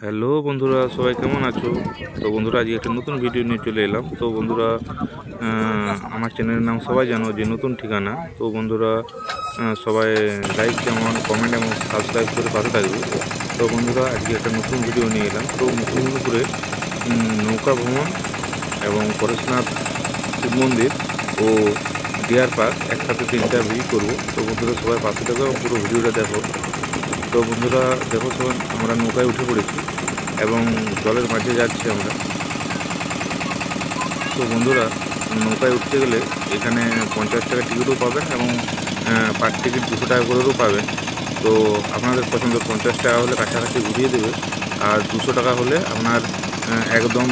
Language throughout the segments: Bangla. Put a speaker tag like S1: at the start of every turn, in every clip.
S1: হ্যালো বন্ধুরা সবাই কেমন আছো? তো বন্ধুরা আজকে একটা নতুন ভিডিও নিয়ে চলে এলাম। তো বন্ধুরা আমার চ্যানেলের নাম সবাই জানো যে নতুন ঠিকানা। তো বন্ধুরা সবাই লাইক যেমন কমেন্ট এবং সাবস্ক্রাইব করে পাশে থাকবে। তো বন্ধুরা আজকে একটা নতুন ভিডিও নিয়ে এলাম। তো উম, নৌকা ভ্রমণ এবং পরেশনাথ শিব মন্দির ও ডিয়ার পার্ক একসাথে তিনটা ভিডিও করব। তো বন্ধুরা সবাই পাশে থাকবে এবং পুরো ভিডিওটা দেখো। তো বন্ধুরা দেখো সবাই আমরা নৌকায় উঠে পড়েছি এবং জলের মাঝে যাচ্ছি আমরা। তো বন্ধুরা নৌকায় উঠতে গেলে এখানে পঞ্চাশ টাকা টিকিটও পাবেন এবং পার টিকিট দুশো টাকা করেও পাবেন। তো আপনাদের পছন্দ পঞ্চাশ টাকা হলে কাছাকাছি ঘুরিয়ে দেবে। আর দুশো টাকা হলে আপনার একদম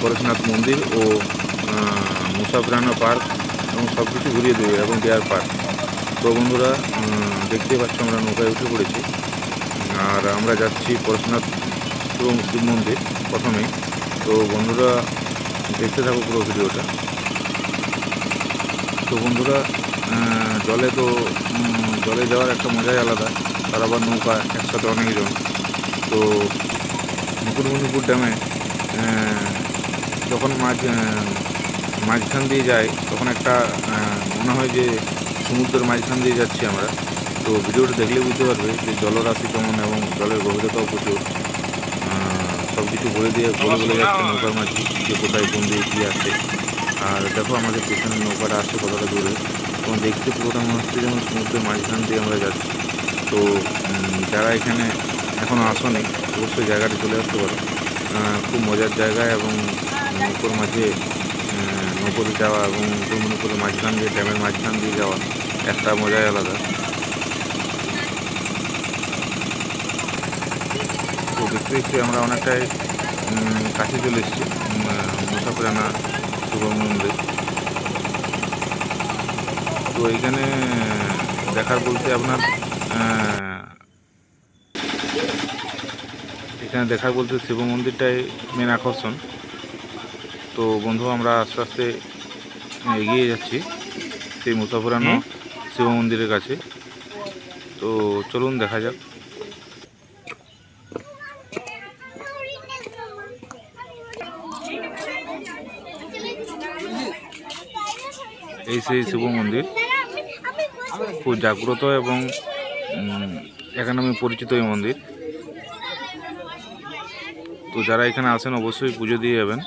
S1: পরেশনাথ মন্দির ও মুসাফরানা পার্ক এবং সব কিছু ঘুরিয়ে দেবে এবং ডিয়ার পার্ক। তো বন্ধুরা উম, দেখতেই পাচ্ছ আমরা নৌকায় উঠে পড়েছি। আর আমরা যাচ্ছি পরশুনাথ এবং শিব মন্দির প্রথমেই। তো বন্ধুরা, দেখতে থাকো পুরো ভিডিওটা। তো বন্ধুরা জলে তো জলে যাওয়ার একটা মজাই আলাদা। তার আবার নৌকা, একসাথে অনেকজন তো মুকুটমণিপুর ড্যামে যখন মাঝ মাঝখান দিয়ে যাই তখন একটা মনে হয় যে সমুদ্রের মাঝখান দিয়ে যাচ্ছি আমরা। তো ভিডিওটা দেখলে বুঝতে পারবে যে জলরাশি কেমন এবং জলের গভীরতাও প্রচুর। সব কিছু বলে দিয়ে বলে বলে যাচ্ছে নৌকার মাঝি যে কোথায় কোন দিয়ে কী আছে। আর দেখো আমাদের পেছনে নৌকাটা আসছে কতটা দূরে। এবং দেখতে পুরোটা মনে হচ্ছে যেমন সমুদ্রের মাঝখান দিয়ে আমরা যাচ্ছি। তো যারা এখানে এখনও আসেনি অবশ্যই জায়গাটা চলে আসতে পারো। খুব মজার জায়গা এবং নৌকোর মাঝে নৌকোতে যাওয়া এবং মুকুটমণিপুরের মাঝখান দিয়ে ড্যামের মাঝখান দিয়ে যাওয়া একটা মজাই আলাদা। তো দেখতে দেখতে আমরা অনেকটাই কাছে চলে এসেছি। মুসাফরানা শুভ মন্দির তো এইখানে দেখার বলতে আপনার এখানে দেখার বলতে শিব মন্দিরটাই মেন আকর্ষণ। তো বন্ধু আমরা আস্তে আস্তে এগিয়ে যাচ্ছি সেই মুসাফরানো শিব মন্দিরের কাছে। তো চলুন দেখা যাক। এই সেই শিব মন্দির। খুব জাগ্রত এবং এখানে আমি পরিচিত এই মন্দির। তো যারা এখানে আসেন অবশ্যই পুজো দিয়ে যাবেন।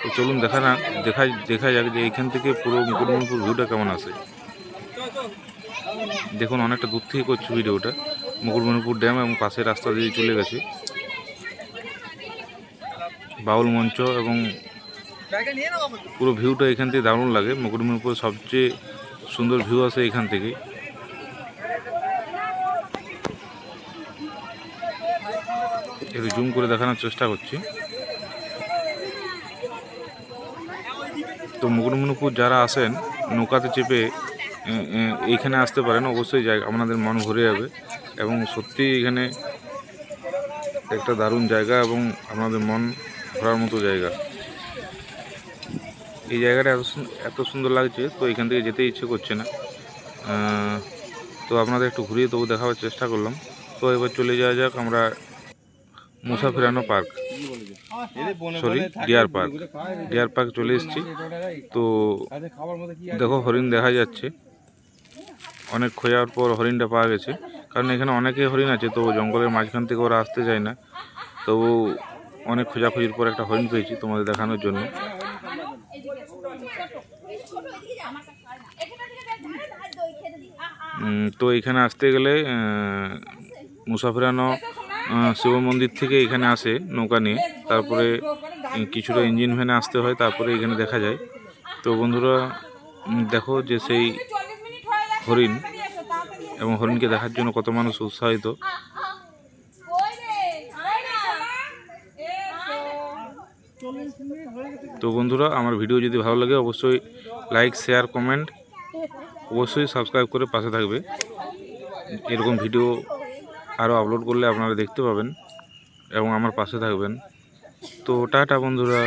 S1: তো চলুন দেখা না, দেখা দেখা যাক যে এইখান থেকে পুরো মুকুটমণিপুর ভিউটা কেমন আসে দেখুন, অনেকটা দূর থেকে করছি ভিডিওটা। মুকুটমণিপুর ড্যাম এবং পাশের রাস্তা দিয়ে চলে গেছে। বাউল মঞ্চ এবং পুরো ভিউটা এখান থেকে দারুণ লাগে। মুকুটমণিপুর সবচেয়ে সুন্দর ভিউ আসে এখান থেকে। একটু জুম করে দেখানোর চেষ্টা করছি। তো মুকুটমণিপুর যারা আসেন, নৌকাতে চেপে এইখানে আসতে পারেন, অবশ্যই জায়গা, আপনাদের মন ভরে যাবে। এবং সত্যি এখানে একটা দারুণ জায়গা এবং আপনাদের মন ভরার মতো জায়গা। এই জায়গাটা এত এত সুন্দর লাগছে, তো এখান থেকে যেতে ইচ্ছে করছে না। তো আপনাদের একটু ঘুরিয়ে তবু দেখাবার চেষ্টা করলাম। তো এবার চলে যাওয়া যাক আমরা মুসাফিরানো park. Sorry deer park. Deer park চলে এসেছি। তো দেখো হরিণ দেখা যাচ্ছে। অনেক খোঁজার পর হরিণটা পাওয়া গেছে। কারণ এখানে অনেকে হরিণ আছে, তো জঙ্গলের মাঝখান থেকে ওরা আসতে চায় না। তো অনেক খোঁজাখুঁজির পর একটা হরিণ পেয়েছি তোমাদের দেখানোর জন্য। তো এখানে আসতে গেলে মুসাফিরানো শিব মন্দির থেকে এখানে আসে নৌকা নিয়ে। তারপরে কিছুটা ইঞ্জিন ভ্যানে আসতে হয়, তারপরে এখানে দেখা যায়। তো বন্ধুরা দেখো যে সেই হরিণ এবং হরিণকে দেখার জন্য কত মানুষ উৎসাহিত। তো বন্ধুরা, আমার ভিডিও যদি ভালো লাগে, অবশ্যই লাইক শেয়ার কমেন্ট অবশ্যই সাবস্ক্রাইব করে পাশে থাকবে। এরকম ভিডিও আরও আপলোড করলে আপনারা দেখতে পাবেন এবং আমার পাশে থাকবেন। তো টাটা বন্ধুরা।